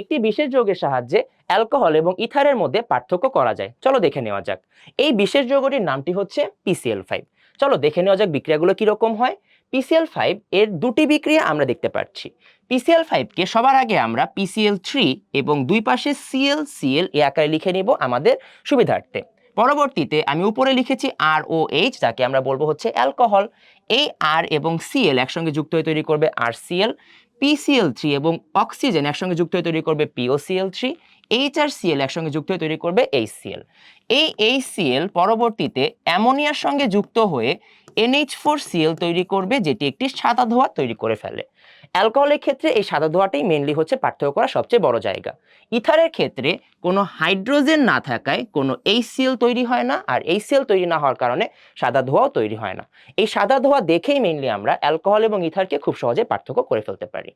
একটি বিশেষ যৌগের সাহায্যে অ্যালকোহল এবং ইথারের মধ্যে পার্থক্য করা যায়। চলো দেখে নেওয়া যাক। এই বিশেষ যৌগটির নামটি হচ্ছে পিসিএল ফাইভ চলো দেখে নেওয়া যাক বিক্রিয়াগুলো কীরকম হয়। পিসিএল ফাইভ এর দুটি বিক্রিয়া আমরা দেখতে পাচ্ছি। পিসিএল ফাইভকে সবার আগে আমরা পিসিএল থ্রি এবং দুই পাশে সিএল সিএল এ আকারে লিখে নিব আমাদের সুবিধার্থে। পরবর্তীতে আমি উপরে লিখেছি আর ও এইচ যাকে আমরা বলব হচ্ছে অ্যালকোহল। এই আর এবং সিএল একসঙ্গে যুক্ত হয়ে তৈরি করবে আর সিএল পিসিএল থ্রি এবং অক্সিজেন একসঙ্গে যুক্ত হয়ে তৈরি করবে POCL three H R CL একসঙ্গে যুক্ত হয়ে তৈরি করবে এইচসিএল এই এইচ এইচসিএল পরবর্তীতে অ্যামোনিয়ার সঙ্গে যুক্ত হয়ে এনএইচ ফোর সিএল তৈরি করবে, যেটি একটি সাদা ধোঁয়া তৈরি করে ফেলে। অ্যালকোহলের ক্ষেত্রে এই সাদা ধোঁয়াটাই মেনলি হচ্ছে পার্থক্য করা সবচেয়ে বড় জায়গা। ইথারের ক্ষেত্রে কোনো হাইড্রোজেন না থাকায় কোনো এইচসিএল তৈরি হয় না, আর এইচসিএল তৈরি না হওয়ার কারণে সাদা ধোঁয়াও তৈরি হয় না। এই সাদা ধোঁয়া দেখেই মেনলি আমরা অ্যালকোহল এবং ইথারকে খুব সহজে পার্থক্য করে ফেলতে পারি।